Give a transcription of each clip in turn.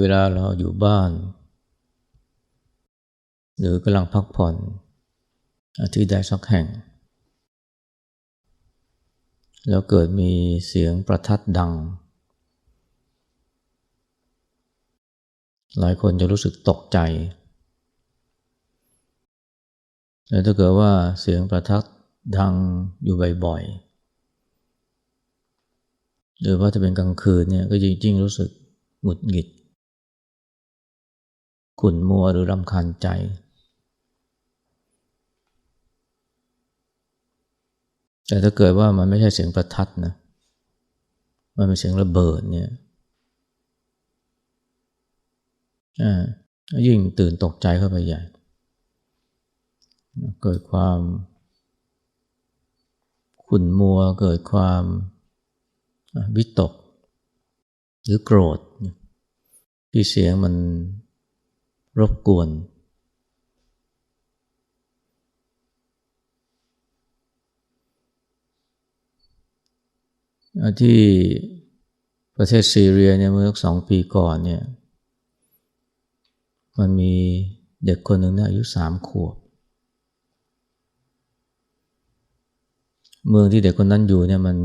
เวลาเราอยู่บ้าน หรือกำลังพักผ่อนที่ใดสักแห่ง แล้วเกิดมีเสียงประทัดดัง หลายคนจะรู้สึกตกใจแต่ถ้าเกิดว่าเสียงประทัดดังอยู่บ่อยๆ หรือว่าจะเป็นกลางคืนเนี่ยก็จริงๆรู้สึกหงุดหงิด ขุ่นมัวหรือรำคาญใจ แต่ถ้าเกิดว่ามันไม่ใช่เสียงประทัดนะ มันเป็นเสียงระเบิดเนี่ยยิ่งตื่นตกใจเข้าไปใหญ่ เกิดความขุ่นมัวเกิดความวิตก หรือโกรธที่เสียงมัน รบกวน ที่ประเทศซีเรียเนี่ยเมื่อสองปีก่อนเนี่ยมันมีเด็กคนหนึ่งเนี่ยอายุสามขวบ เมืองที่เด็กคนนั้นอยู่เนี่ยมัน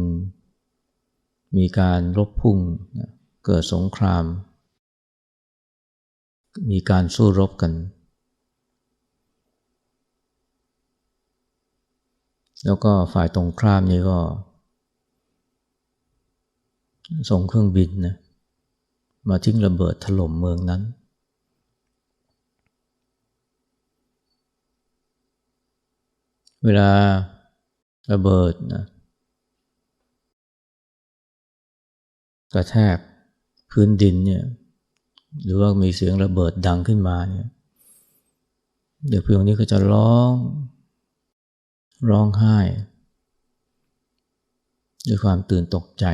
มีการรบพุ่งเกิดสงคราม มีการสู้รบกัน แล้วก็ฝ่ายตรงข้ามนี่ก็ ส่งเครื่องบินนะมาทิ้งระเบิดถล่มเมืองนั้น เวลาระเบิดนะกระแทกพื้นดินเนี่ย หรือว่ามีเสียงระเบิดดังขึ้นมาเนี่ยเด็กผู้หญิงนี้ก็จะร้อง ร้องไห้ ด้วยความตื่นตกใจ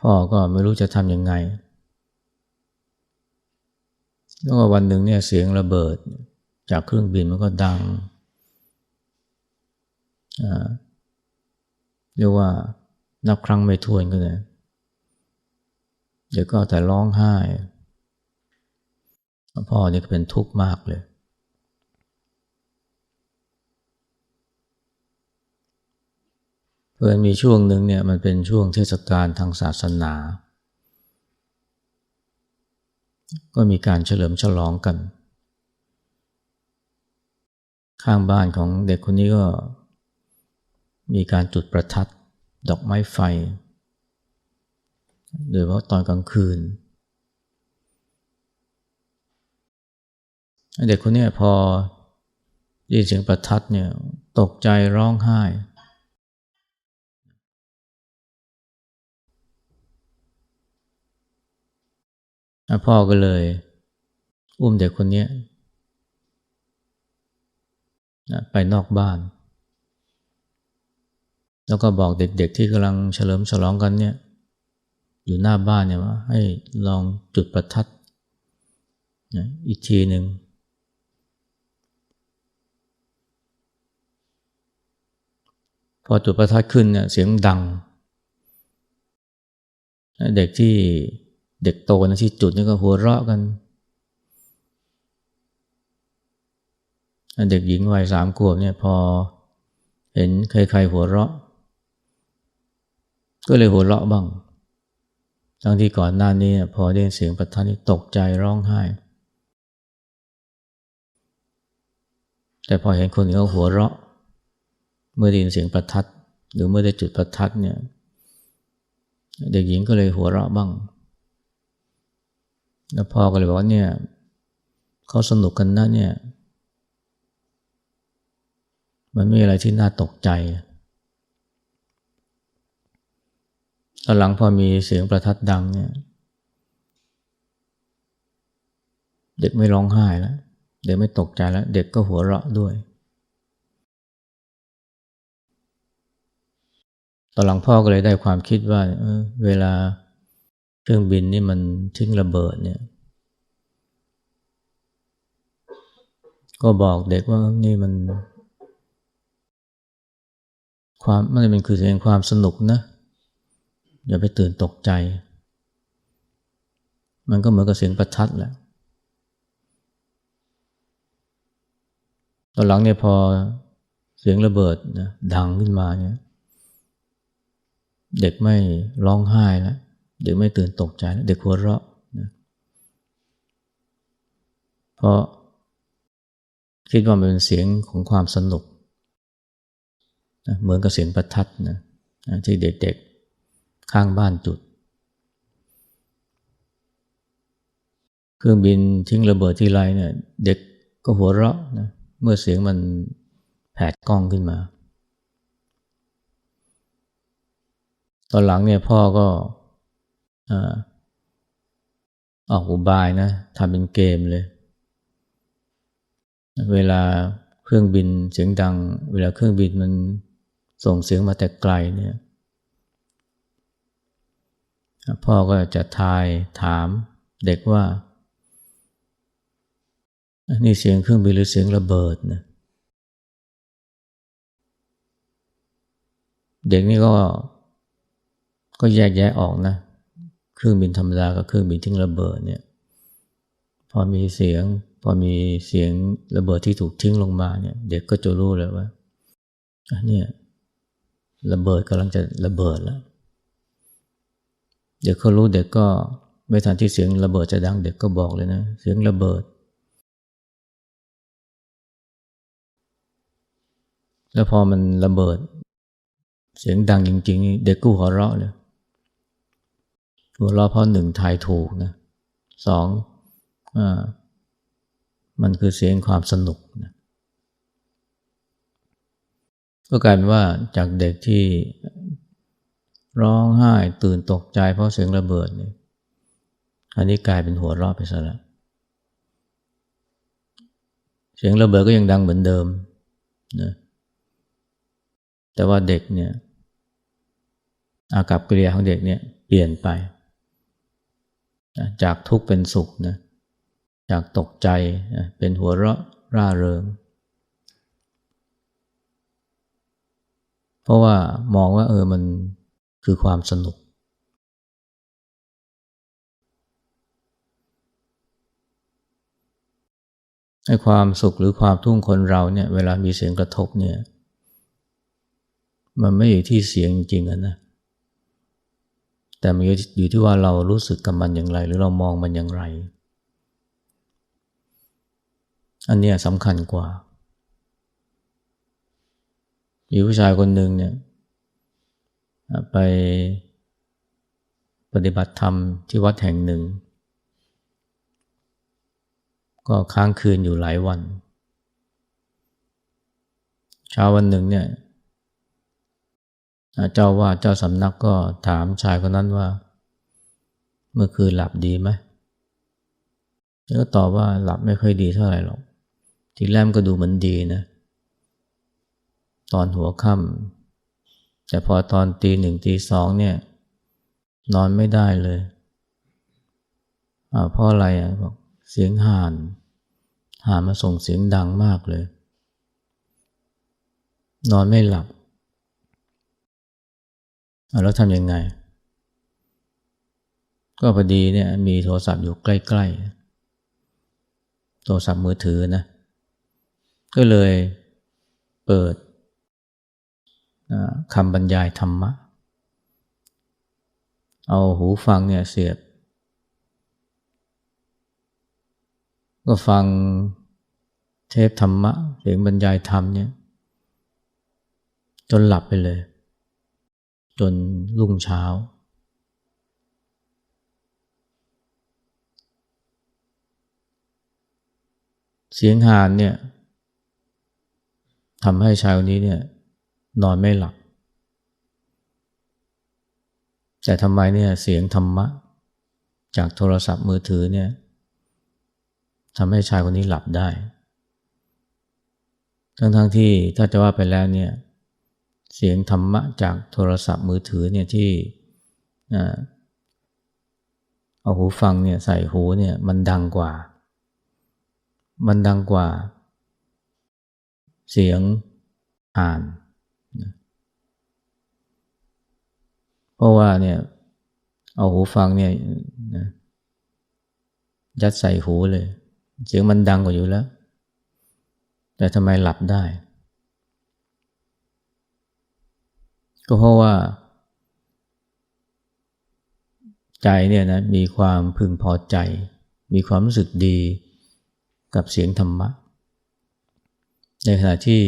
พ่อก็ไม่รู้จะทำยังไงแล้ววันหนึ่งเนี่ยเสียงระเบิดจากเครื่องบินมันก็ดังเรียกว่า นับครั้งไม่ถ้วนก็เลยเดี๋ยวก็แต่ร้องไห้ พ่อนี่ก็เป็นทุกข์มากเลย เพื่อนมีช่วงหนึ่งเนี่ยมันเป็นช่วงเทศกาลทางศาสนา ก็มีการเฉลิมฉลองกัน ข้างบ้านของเด็กคนนี้ก็มีการจุดประทัด ดอกไม้ไฟ โดยเฉพาะตอนกลางคืน เด็กคนนี้พอได้ยินเสียงประทัดเนี่ยตกใจร้องไห้ พ่อก็เลย อุ้มเด็กคนนี้ไปนอกบ้าน แล้วก็บอกเด็กๆที่กำลังเฉลิมฉลองกันเนี่ยอยู่หน้าบ้านเนี่ยว่าให้ลองจุดประทัดนะอีกทีหนึ่งพอจุดประทัดขึ้นเนี่ยเสียงดัง เด็กที่เด็กโตนะที่จุดนี่ก็หัวเราะกัน เด็กหญิงวัยสามขวบเนี่ยพอเห็นใครๆหัวเราะ ก็เลยหัวเราะบ้าง ทั้งที่ก่อนหน้านี้พอได้ยินเสียงประทัดนี่ตกใจร้องไห้ แต่พอเห็นคนอื่นเขาหัวเราะ เมื่อได้ยินเสียงประทัด หรือเมื่อได้จุดประทัดเนี่ย เด็กหญิงก็เลยหัวเราะบ้าง แล้วพ่อก็เลยบอกว่าเนี่ยเขาสนุกกันนะเนี่ย มันไม่มีอะไรที่น่าตกใจ ตอนหลังพอมีเสียงประทัดดังเนี่ย เด็กไม่ร้องไห้แล้ว เด็กไม่ตกใจแล้ว เด็กก็หัวเราะด้วย ตอนหลังพ่อก็เลยได้ความคิดว่าเเวลาเครื่องบินนี่มันทิ้งระเบิดเนี่ย ก็บอกเด็กว่านี่มัน ความมันเป็นคือเสียงความสนุกนะ อย่าไปตื่นตกใจ มันก็เหมือนกับเสียงประทัดแหละตอนหลังเนี่ยพอเสียงระเบิดนะดังขึ้นมาเนี่ยเด็กไม่ร้องไห้แล้วเด็กไม่ตื่นตกใจแล้วเด็กหัวเราะนะเพราะคิดว่ามันเป็นเสียงของความสนุกนะเหมือนกับเสียงประทัดนะที่เด็กๆ ข้างบ้านจุด เครื่องบินทิ้งระเบิดที่ไรเนี่ย เด็กก็หัวเราะนะเมื่อเสียงมันแผดกล้องขึ้นมา ตอนหลังเนี่ยพ่อก็ออกอุบายนะทำเป็นเกมเลย เวลาเครื่องบินเสียงดัง เวลาเครื่องบินมันส่งเสียงมาแต่ไกลเนี่ย พ่อก็จะทายถามเด็กว่า นี่เสียงเครื่องบินหรือเสียงระเบิดนะเด็กนี่ก็ก็แยกแยะออกนะ เครื่องบินธรรมดากับเครื่องบินทิ้งระเบิดเนี่ยพอมีเสียงพอมีเสียงระเบิดที่ถูกทิ้งลงมาเนี่ย เด็กก็จะรู้เลยว่าเนี่ยระเบิดกำลังจะระเบิดแล้ว เด็กเขารู้เด็กก็ไม่ทันที่เสียงระเบิดจะดังเด็กก็บอกเลยนะเสียงระเบิด แล้วพอมันระเบิด เสียงดังจริงๆ เด็กก็หัวเราะเลยหัวเราะเพราะหนึ่งทายถูกนะสองอมันคือเสียงความสนุกนะก็กลายเป็นว่าจากเด็กที่ ร้องไห้ตื่นตกใจเพราะเสียงระเบิดเนี่ยอันนี้กลายเป็นหัวเราะไปซะแล้วเสียงระเบิดก็ยังดังเหมือนเดิมนะแต่ว่าเด็กเนี่ยอากับกิริยาของเด็กเนี่ยเปลี่ยนไปจากทุกข์เป็นสุขนะจากตกใจเป็นหัวเราะร่าเริง เพราะว่ามองว่าเออมัน คือความสนุก ให้ความสุขหรือความทุ่งคนเราเนี่ยเวลามีเสียงกระทบเนี่ยมันไม่อยู่ที่เสียงจริงๆนะ แต่มันอยู่ที่ว่าเรารู้สึกกับมันอย่างไร หรือเรามองมันอย่างไร อันนี้สำคัญกว่า มีผู้ชายคนหนึ่งเนี่ย ไปปฏิบัติธรรมที่วัดแห่งหนึ่ง ก็ค้างคืนอยู่หลายวัน เช้าวันหนึ่งเนี่ยเจ้าว่าเจ้าสำนักก็ถามชายคนนั้นว่า เมื่อคืนหลับดีไหมแล้วก็ตอบว่าหลับไม่ค่อยดีเท่าไหร่หรอก ทีแรกก็ดูเหมือนดีนะ ตอนหัวค่ำ แต่พอตอนตีหนึ่งตีสองเนี่ย นอนไม่ได้เลยเพราะอะไรอะบอกเสียงห่าน ห่านมาส่งเสียงดังมากเลย นอนไม่หลับแล้วทำยังไง ก็พอดีเนี่ยมีโทรศัพท์อยู่ใกล้ๆ โทรศัพท์มือถือนะ ก็เลยเปิด คำบรรยายธรรมะ เอาหูฟังเนี่ยเสียบ ก็ฟังเทพธรรมะเสียงบรรยายธรรมเนี่ยจนหลับไปเลย จนรุ่งเช้า เสียงหานเนี่ยทำให้ชายคนนี้เนี่ย นอนไม่หลับ แต่ทำไมเนี่ยเสียงธรรมะ จากโทรศัพท์มือถือเนี่ยทำให้ชายคนนี้หลับได้ ทั้งๆทที่ถ้าจะว่าไปแล้วเนี่ยเสียงธรรมะจากโทรศัพท์มือถือเนี่ยที่เอาหูฟังเนี่ยใส่หูเนี่ยมันดังกว่า มันดังกว่า เสียงอ่านเพ ราะว่าเนี่ย เอาหูฟังเนี่ยนะยัดใส่หูเลย เสียงมันดังกว่าอยู่แล้ว แต่ทำไมหลับได้ ก็เพราะว่า ใจเนี่ยนะมีความพึงพอใจ มีความรู้สึกดีกับเสียงธรรมะ ในขณะที่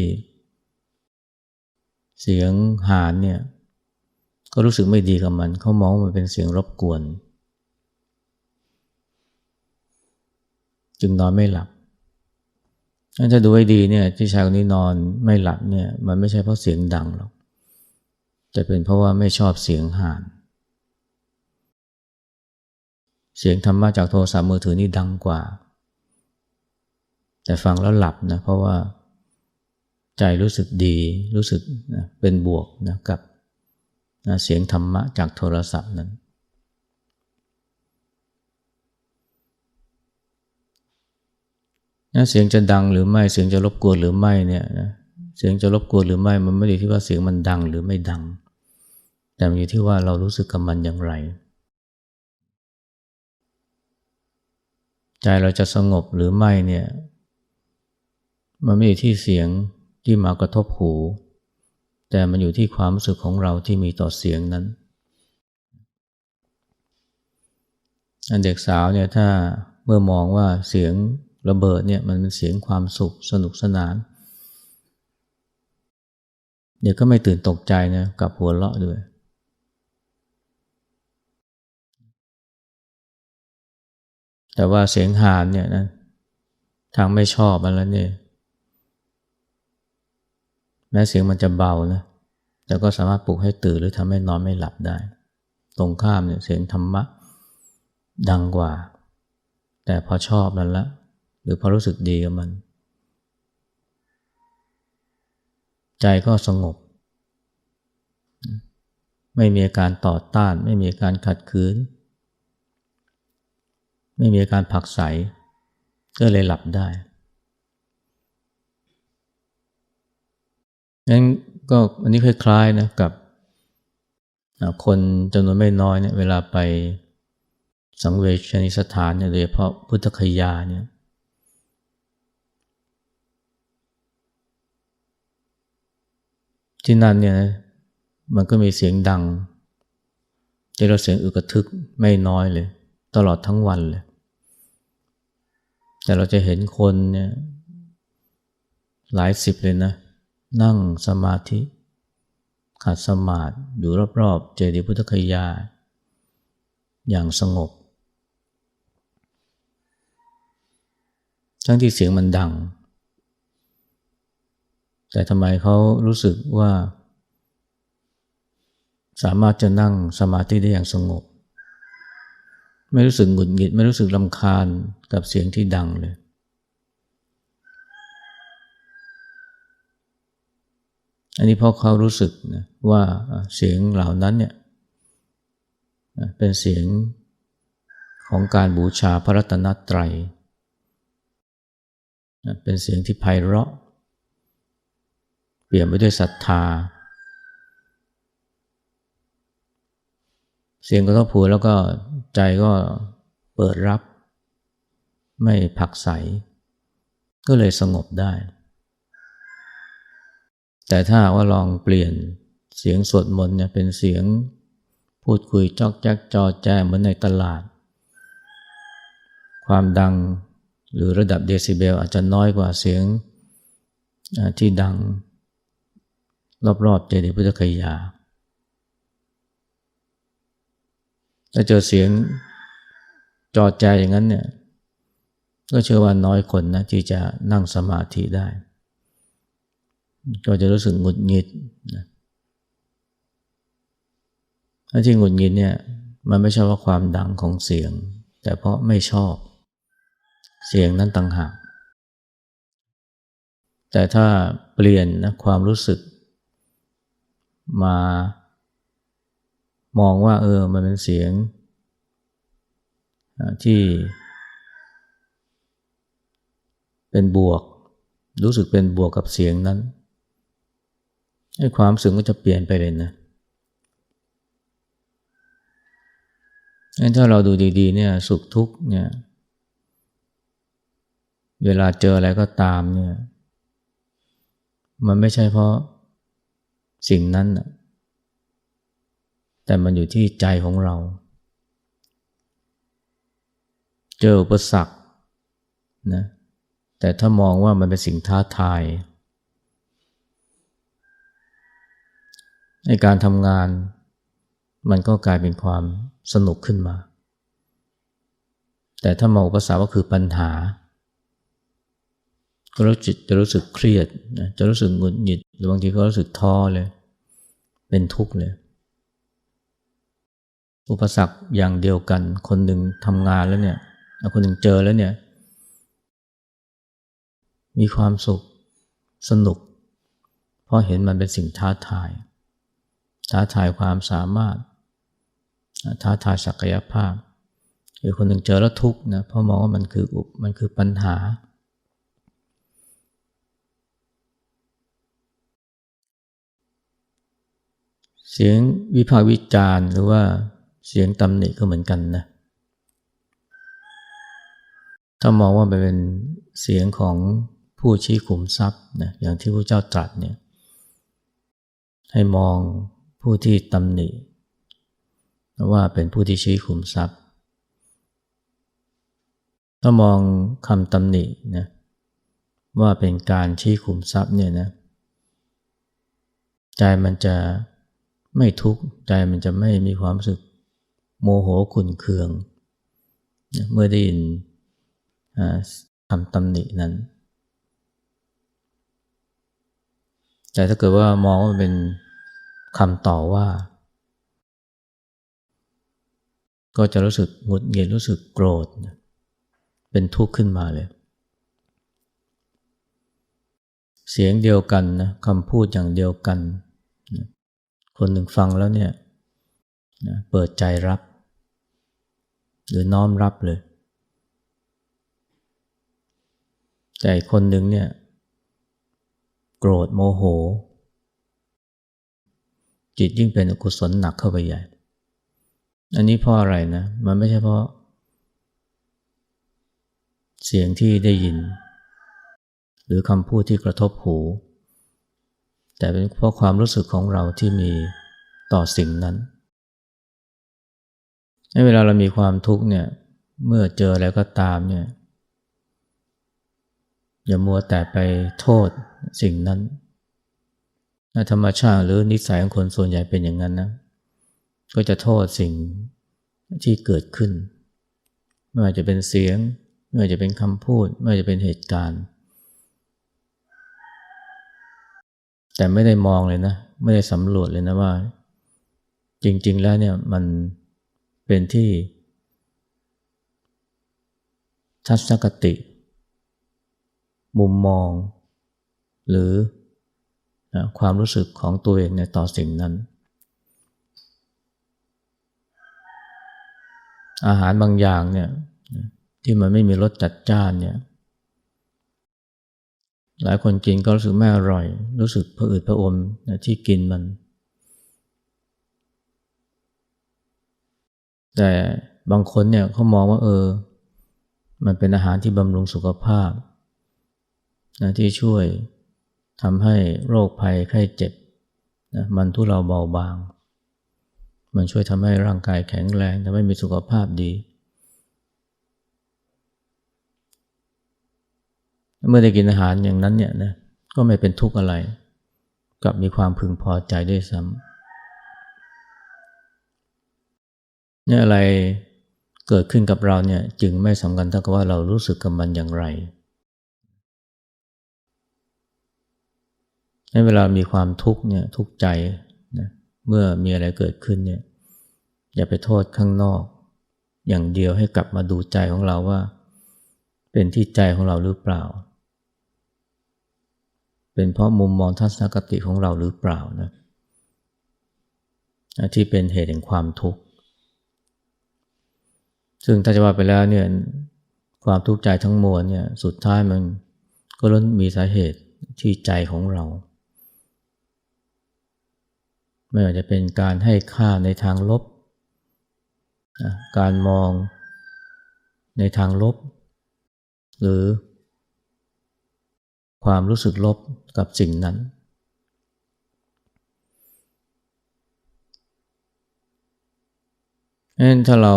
เสียงหานเนี่ย ก็รู้สึกไม่ดีกับมัน เขามองมันเป็นเสียงรบกวน จึงนอนไม่หลับถ้าดูให้ดีเนี่ยที่ชายคนนี้นอนไม่หลับเนี่ยมันไม่ใช่เพราะเสียงดังหรอกแต่เป็นเพราะว่าไม่ชอบเสียงห่าน เสียงธรรมะจากโทรศัพท์มือถือนี่ดังกว่า แต่ฟังแล้วหลับนะเพราะว่าใจรู้สึกดีรู้สึกนะเป็นบวกนะกับ นะเสียงธรรมะจากโทรศัพท์นั้น นะเสียงจะดังหรือไม่เสียงจะรบกวนหรือไม่เนี่ยนะเสียงจะรบกวนหรือไม่มันไม่ได้ที่ว่าเสียงมันดังหรือไม่ดัง แต่มันอยู่ที่ว่าเรารู้สึกกับมันอย่างไร ใจเราจะสงบหรือไม่เนี่ยมันไม่อยู่ที่เสียงที่มากระทบหู แต่มันอยู่ที่ความรู้สึกของเราที่มีต่อเสียงนั้นอันเด็กสาวเนี่ยถ้าเมื่อมองว่าเสียงระเบิดเนี่ยมันเป็นเสียงความสุขสนุกสนานเดี๋ยวก็ไม่ตื่นตกใจนะกับหัวเราะด้วย แต่ว่าเสียงหานเนี่ยนะทางไม่ชอบมันแล้วเนี่ย แม้เสียงมันจะเบานะแต่ก็สามารถปลุกให้ตื่นหรือทำให้นอนไม่หลับได้ ตรงข้ามเนี่ยเสียงธรรมะดังกว่า แต่พอชอบมันละหรือพอรู้สึกดีกับมัน ใจก็สงบ ไม่มีอาการต่อต้าน ไม่มีอาการขัดขืน ไม่มีอาการผักใสก็เลยหลับได้ นั้นก็อันนี้คล้ายๆนะกับคนจำนวนไม่น้อยเนี่ยเวลาไปสังเวชนิสถานเนี่ยโดยเฉพาะพุทธคยาเนี่ยที่นั่นเนี่ยมันก็มีเสียงดังที่เราเสียงอึกระทึกไม่น้อยเลย ตลอดทั้งวันเลย แต่เราจะเห็นคนเนี่ยหลายสิบเลยนะ นั่งสมาธิขัดสมาธิอยู่รอบๆเจดีย์พุทธคยา อย่างสงบทั้งที่เสียงมันดัง แต่ทำไมเขารู้สึกว่า สามารถจะนั่งสมาธิได้อย่างสงบ ไม่รู้สึกหงุดหงิด ไม่รู้สึกลำคาญกับเสียงที่ดังเลย อันนี้เพราะเขารู้สึกนะว่าเสียงเหล่านั้นเนี่ยเป็นเสียงของการบูชาพระรัตนตรัย เป็นเสียงที่ไพเราะ เปลี่ยนไปด้วยศรัทธา เสียงก็ต้องผูแล้วก็ใจก็เปิดรับ ไม่ผักใส ก็เลยสงบได้ แต่ถ้าว่าลองเปลี่ยนเสียงสวดมนต์เนี่ยเป็นเสียงพูดคุยจอกแจ๊กจอแจเหมือนในตลาด ความดังหรือระดับเดซิเบลอาจจะน้อยกว่าเสียงที่ดัง รอบๆเจดีย์พุทธคยาถ้าเจอเสียงจอแจอย่างนั้นเนี่ยก็เชื่อว่าน้อยคนนะที่จะนั่งสมาธิได้ ก็จะรู้สึกหงุดหงิดนะที่หงุดหงิดเนี่ยมันไม่ใช่ว่าความดังของเสียง แต่เพราะไม่ชอบเสียงนั้นต่างหาก แต่ถ้าเปลี่ยนนะความรู้สึก มามองว่าเออมันเป็นเสียงที่เป็นบวก รู้สึกเป็นบวกกับเสียงนั้น ความสึกก็จะเปลี่ยนไปเลยนะงั้นถ้าเราดูดีๆเนี่ยสุขทุกข์เนี่ยเวลาเจออะไรก็ตามเนี่ยมันไม่ใช่เพราะสิ่งนั้นแต่มันอยู่ที่ใจของเรา เจออุปสรรคนะแต่ถ้ามองว่ามันเป็นสิ่งท้าทาย ในการทำงานมันก็กลายเป็นความสนุกขึ้นมา แต่ถ้ามองภาษาว่าคือปัญหาก็รู้จิตจะรู้สึกเครียดจะรู้สึกหงุดหงิดหรือบางทีก็รู้สึกท้อเลย เป็นทุกข์เลย อุปสรรคอย่างเดียวกัน คนหนึ่งทำงานแล้วเนี่ยคนหนึ่งเจอแล้วเนี่ย มีความสุขสนุก เพราะเห็นมันเป็นสิ่งท้าทาย ท้าทายความสามารถ ท้าทายศักยภาพอีกคนหนึ่งเจอแล้วทุกข์นะเพราะมองว่ามันคืออุปมันคือปัญหา เสียงวิพากษ์วิจารณ์หรือว่าเสียงตำหนิก็เหมือนกันนะ ถ้ามองว่ามันเป็นเสียงของผู้ชี้ขุมทรัพย์นะอย่างที่พระเจ้าตรัสเนี่ยให้มอง ผู้ที่ตำหนิว่าเป็นผู้ที่ชี้ขุมทรัพย์ ถ้ามองคำตำหนินะว่าเป็นการชี้ขุมทรัพย์เนี่ยนะใจมันจะไม่ทุกข์ใจมันจะไม่มีความรู้สึกโมโหขุนเคือง เมื่อได้ยินคำตำหนินั้น แต่ถ้าเกิดว่ามองว่าเป็น คำต่อว่า ก็จะรู้สึกหงุดหงิดรู้สึกโกรธ เป็นทุกข์ขึ้นมาเลย เสียงเดียวกันนะคำพูดอย่างเดียวกัน คนหนึ่งฟังแล้วเนี่ยเปิดใจรับ หรือน้อมรับเลยแต่คนหนึ่งเนี่ย โกรธโมโห จิตยิ่งเป็นอกุศลหนักเข้าไปใหญ่ อันนี้เพราะอะไรนะ มันไม่ใช่เพราะ เสียงที่ได้ยิน หรือคำพูดที่กระทบหู แต่เป็นเพราะความรู้สึกของเราที่มีต่อสิ่งนั้นในเวลาเรามีความทุกข์เนี่ย เมื่อเจออะไรก็ตามเนี่ยอย่ามัวแต่ไปโทษสิ่งนั้น ธรรมชาติหรือนิสัยของคนส่วนใหญ่เป็นอย่างนั้นนะ ก็จะโทษสิ่งที่เกิดขึ้น ไม่ว่าจะเป็นเสียง ไม่ว่าจะเป็นคำพูด ไม่ว่าจะเป็นเหตุการณ์ แต่ไม่ได้มองเลยนะ ไม่ได้สำรวจเลยนะว่า จริง ๆ แล้วเนี่ยมันเป็นที่ ทัศนคติ มุมมอง หรือ ความรู้สึกของตัวเองในต่อสิ่งนั้น อาหารบางอย่างเนี่ยที่มันไม่มีรสจัดจ้านเนี่ยหลายคนกินก็รู้สึกไม่อร่อย รู้สึกผะอืดผะอมนะที่กินมัน แต่บางคนเนี่ยเขามองว่าเออ มันเป็นอาหารที่บำรุงสุขภาพนะที่ช่วย ทำให้โรคภัยไข้เจ็บนะมันทุเราเบาบาง มันช่วยทำให้ร่างกายแข็งแรงทำให้มีสุขภาพดี เมื่อได้กินอาหารอย่างนั้นเนี่ยนะก็ไม่เป็นทุกข์อะไรกับมีความพึงพอใจด้วยซ้ำเนี่ยอะไรเกิดขึ้นกับเราเนี่ยจึงไม่สำคัญเท่ากับว่าเรารู้สึกกับมันอย่างไร ในเวลามีความทุกข์เนี่ยทุกข์ใจเมื่อมีอะไรเกิดขึ้นเนี่ยอย่าไปโทษข้างนอก อย่างเดียวให้กลับมาดูใจของเราว่า เป็นที่ใจของเราหรือเปล่า เป็นเพราะมุมมองทัศนคติของเราหรือเปล่านะที่เป็นเหตุแห่งความทุกข์ ซึ่งถ้าจะว่าไปแล้วเนี่ยความทุกข์ใจทั้งมวลเนี่ยสุดท้ายมันก็ล้นมีสาเหตุที่ใจของเรา ไม่ว่าจะเป็นการให้ค่าในทางลบ การมองในทางลบ หรือ ความรู้สึกลบกับสิ่งนั้นเพราะฉะนั้นถ้าเรา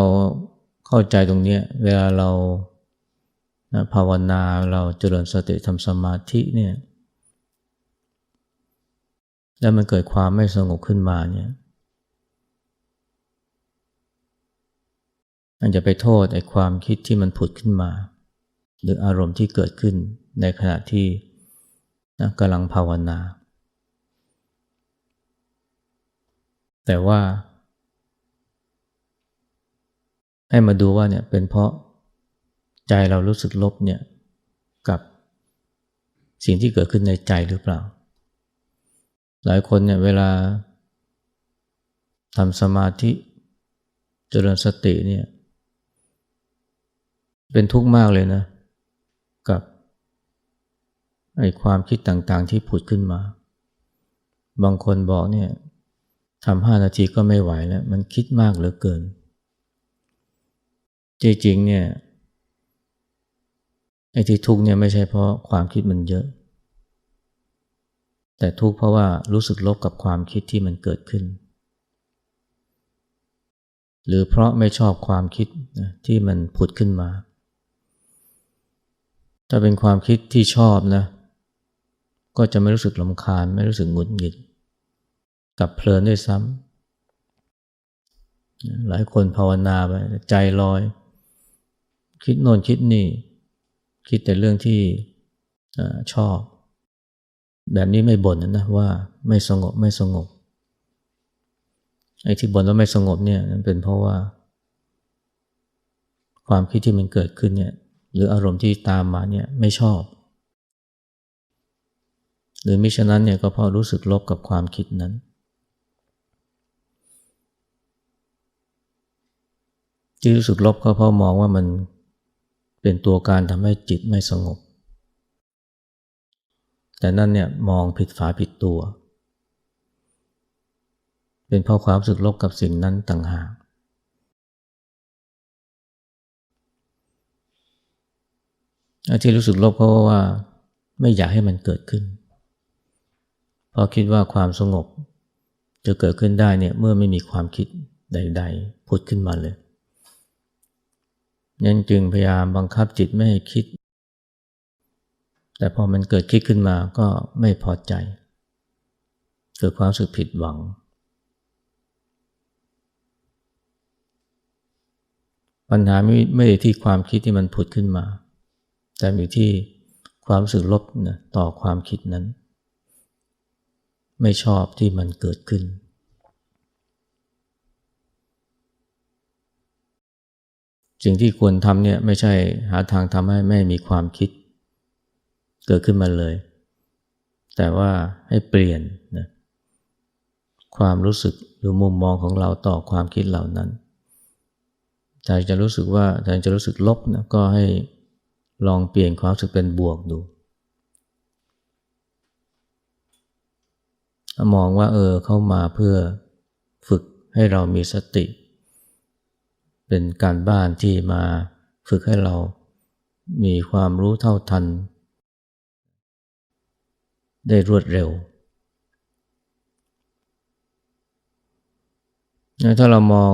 เข้าใจตรงนี้เวลาเราภาวนาเราเจริญสติทำสมาธิเนี่ย แล้วมันเกิดความไม่สงบขึ้นมาเนี่ยอันจะไปโทษไอ้ความคิดที่มันผุดขึ้นมา หรืออารมณ์ที่เกิดขึ้นในขณะที่นะกำลังภาวนา แต่ว่า ให้มาดูว่าเนี่ยเป็นเพราะใจเรารู้สึกลบเนี่ยกับสิ่งที่เกิดขึ้นในใจหรือเปล่า หลายคนเนี่ยเวลาทำสมาธิเจริญสติเนี่ย เป็นทุกข์มากเลยนะ กับไอ้ความคิดต่างๆที่ผุดขึ้นมา บางคนบอกเนี่ยทำห้านาทีก็ไม่ไหวแล้ว มันคิดมากเหลือเกิน จริงๆเนี่ยไอ้ที่ทุกข์เนี่ยไม่ใช่เพราะความคิดมันเยอะ แต่ทุกข์เพราะว่ารู้สึกลบกับความคิดที่มันเกิดขึ้น หรือเพราะไม่ชอบความคิดที่มันผุดขึ้นมา ถ้าเป็นความคิดที่ชอบนะ ก็จะไม่รู้สึกลำคาญ ไม่รู้สึกหงุดหงิด กับเพลินด้วยซ้ำหลายคนภาวนาไปใจลอย คิดโน่นคิดนี่ คิดแต่เรื่องที่ชอบ แบบนี้ไม่บ่นนะว่าไม่สงบไม่สงบไอ้ที่บ่นว่าไม่สงบเนี่ยมันเป็นเพราะว่า ความคิดที่มันเกิดขึ้นเนี่ยหรืออารมณ์ที่ตามมาเนี่ยไม่ชอบ หรือมิฉะนั้นเนี่ยก็เพราะรู้สึกลบกับความคิดนั้น ที่รู้สึกลบก็เพราะมองว่ามันเป็นตัวการทำให้จิตไม่สงบ แต่นั่นเนี่ยมองผิดฝาผิดตัว เป็นเพราะความรู้สึกลบกับสิ่งนั้นต่างหาก ที่รู้สึกลบเพราะว่าไม่อยากให้มันเกิดขึ้น เพราะคิดว่าความสงบจะเกิดขึ้นได้เนี่ยเมื่อไม่มีความคิดใด ๆ พุดขึ้นมาเลยนั่นจึงพยายามบังคับจิตไม่ให้คิด แต่พอมันเกิดคิดขึ้นมาก็ไม่พอใจ เกิดความรู้สึกผิดหวัง ปัญหาไม่ไม่ได้ที่ความคิดที่มันผุดขึ้นมา แต่อยู่ที่ความรู้สึกลบนะต่อความคิดนั้น ไม่ชอบที่มันเกิดขึ้นสิ่งที่ควรทำเนี่ยไม่ใช่หาทางทำให้ไม่มีความคิด เกิดขึ้นมาเลย แต่ว่าให้เปลี่ยนนะความรู้สึกหรือมุมมองของเราต่อความคิดเหล่านั้นแต่จะรู้สึกว่าแต่จะรู้สึกลบนะก็ให้ลองเปลี่ยนความรู้สึกเป็นบวกดูมองว่าเออเข้ามาเพื่อฝึกให้เรามีสติ เป็นการบ้านที่มาฝึกให้เรามีความรู้เท่าทัน ได้รวดเร็ว ถ้าเรามอง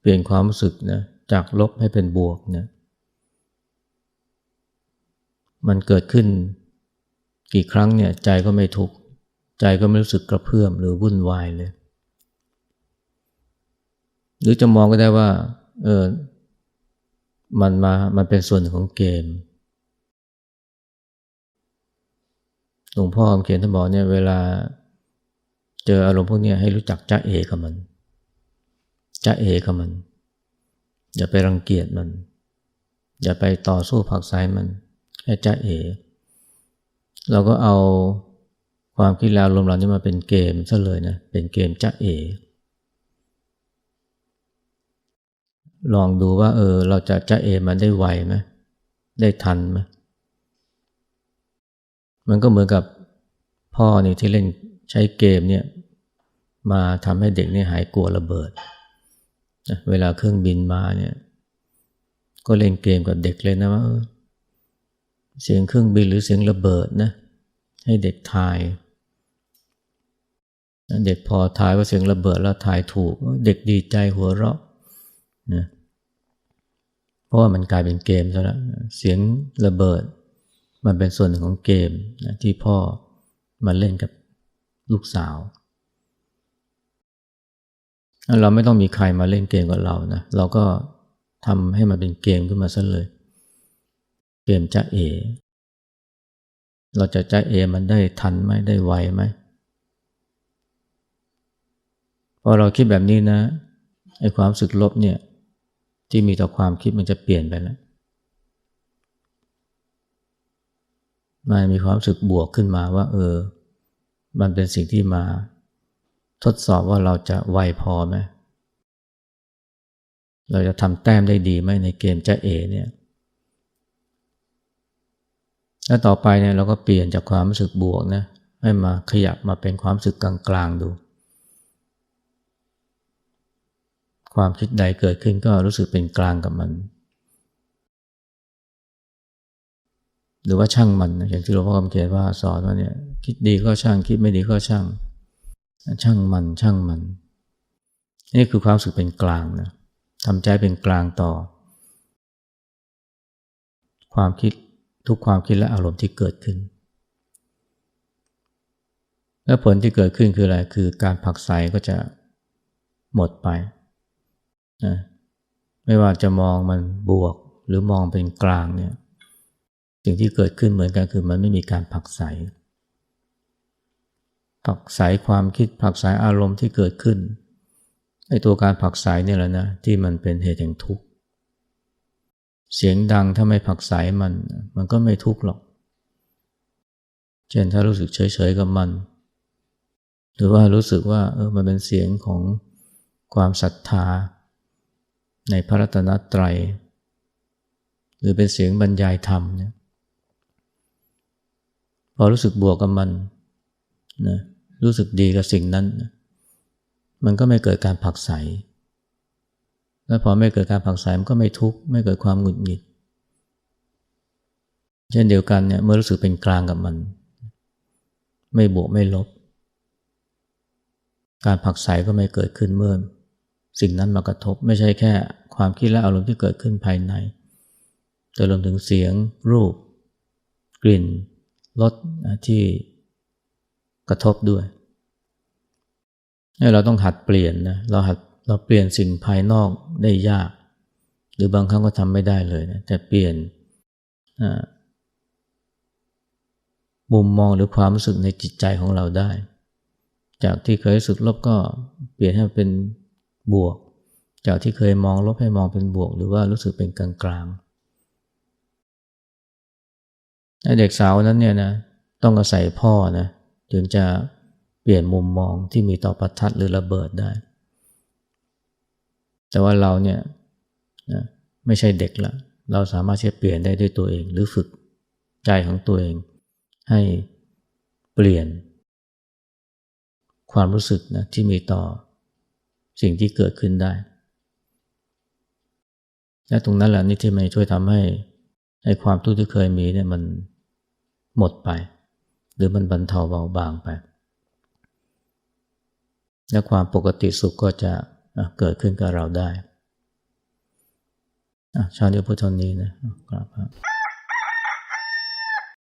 เปลี่ยนความรู้สึกนะจากลบให้เป็นบวกเนี่ยมันเกิดขึ้นกี่ครั้งเนี่ยใจก็ไม่ทุกข์ใจก็ไม่รู้สึกกระเพื่อมหรือวุ่นวายเลยหรือจะมองก็ได้ว่าเออมันมามันเป็นส่วนของเกม หลวงพ่อคำเขียนท่านบอกเนี่ยเวลาเจออารมณ์พวกนี้ให้รู้จักจ้าเอกับมันจ้าเอกับมัน อย่าไปรังเกียจมัน อย่าไปต่อสู้ผักไสมันแค่จ้าเอ เราก็เอาความคิดแล้วลมเรานี่มาเป็นเกมซะเลยนะ เป็นเกมจ้าเอ ลองดูว่าเออเราจะจ้าเอมันได้ไวไหมได้ทันไหม มันก็เหมือนกับพ่อนี่ที่เล่นใช้เกมเนี่ยมาทำให้เด็กนี่หายกลัวระเบิดเวลาเครื่องบินมาเนี่ยก็เล่นเกมกับเด็กเลยนะว่าเสียงเครื่องบินหรือเสียงระเบิดนะให้เด็กทาย เด็กพอทายว่าเสียงระเบิดแล้วทายถูก เด็กดีใจหัวเราะนะเพราะว่ามันกลายเป็นเกมซะแล้วเสียงระเบิด มันเป็นส่วนหนึ่งของเกมนะที่พ่อมาเล่นกับลูกสาว เราไม่ต้องมีใครมาเล่นเกมกับเรานะ เราก็ทำให้มันเป็นเกมขึ้นมาซะเลย เกมจะเอ เราจะจะเอมันได้ทันไหมได้ไวไหมพอเราคิดแบบนี้นะไอ้ความสึกลบเนี่ยที่มีต่อความคิดมันจะเปลี่ยนไปแล้ว มันมีความรู้สึกบวกขึ้นมาว่า เออ มันเป็นสิ่งที่มา ทดสอบว่าเราจะไวพอไหมเราจะทำแต้มได้ดีไหมในเกมจะเอเนี่ยแล้วต่อไปเนี่ยเราก็เปลี่ยนจากความรู้สึกบวกนะให้มาขยับมาเป็นความรู้สึกกลางๆดู ความคิดใดเกิดขึ้นก็รู้สึกเป็นกลางกับมัน หรือว่าช่างมันอย่างที่หลวงพ่อคำเขียนว่าสอนว่าเนี่ยคิดดีก็ช่างคิดไม่ดีก็ช่าง ช่างมันช่างมัน นี่คือความรู้สึกเป็นกลางนะทำใจเป็นกลางต่อ ความคิดทุกความคิดและอารมณ์ที่เกิดขึ้น และผลที่เกิดขึ้นคืออะไรคือการผักใสก็จะหมดไปนะไม่ว่าจะมองมันบวกหรือมองเป็นกลางเนี่ย สิ่งที่เกิดขึ้นเหมือนกันคือมันไม่มีการผักใสผักใสความคิดผักใสอารมณ์ที่เกิดขึ้นไอ้ตัวการผักใสเนี่ยแหละนะที่มันเป็นเหตุแห่งทุกข์เสียงดังถ้าไม่ผักใสมัน มันก็ไม่ทุกข์หรอก เช่นถ้ารู้สึกเฉยๆกับมัน หรือว่ารู้สึกว่าเออมันเป็นเสียงของความศรัทธา ในพระรัตนตรัย หรือเป็นเสียงบรรยายธรรมเนี่ย พอรู้สึกบวกกับมันนะรู้สึกดีกับสิ่งนั้น มันก็ไม่เกิดการผักใส แล้วพอไม่เกิดการผักใสมันก็ไม่ทุกข์ไม่เกิดความหงุดหงิด เช่นเดียวกันเนี่ยเมื่อรู้สึกเป็นกลางกับมัน ไม่บวกไม่ลบ การผักใสก็ไม่เกิดขึ้นเมื่อ สิ่งนั้นมากระทบไม่ใช่แค่ความคิดและอารมณ์ที่เกิดขึ้นภายใน แต่รวมถึงเสียง รูป กลิ่น รสที่กระทบด้วยเราต้องหัดเปลี่ยนนะเราหัดเราเปลี่ยนสิ่งภายนอกได้ยาก หรือบางครั้งก็ทำไม่ได้เลยนะแต่เปลี่ยนมุมมองหรือความรู้สึกในจิตใจของเราได้ จากที่เคยรู้สึกลบก็เปลี่ยนให้เป็นบวก จากที่เคยมองลบให้มองเป็นบวก หรือว่ารู้สึกเป็นกลางกลาง เด็กสาวนั้นเนี่ยนะต้องอาศัยพ่อนะถึงจะเปลี่ยนมุมมองที่มีต่อประทัดหรือระเบิดได้ แต่ว่าเราเนี่ยนะไม่ใช่เด็กละเราสามารถที่จะเปลี่ยนได้ด้วยตัวเอง หรือฝึกใจของตัวเอง ให้เปลี่ยน ความรู้สึกนะที่มีต่อสิ่งที่เกิดขึ้นได้ และตรงนั้นแหละนี่ที่มันช่วยทำให้ ไอ้ความทุกข์ที่เคยมีเนี่ยมันหมดไป หรือมันบรรเทาเบาบางไป และความปกติสุขก็จะเกิดขึ้นกับเราได้ชาติพุทธนี้นะครับ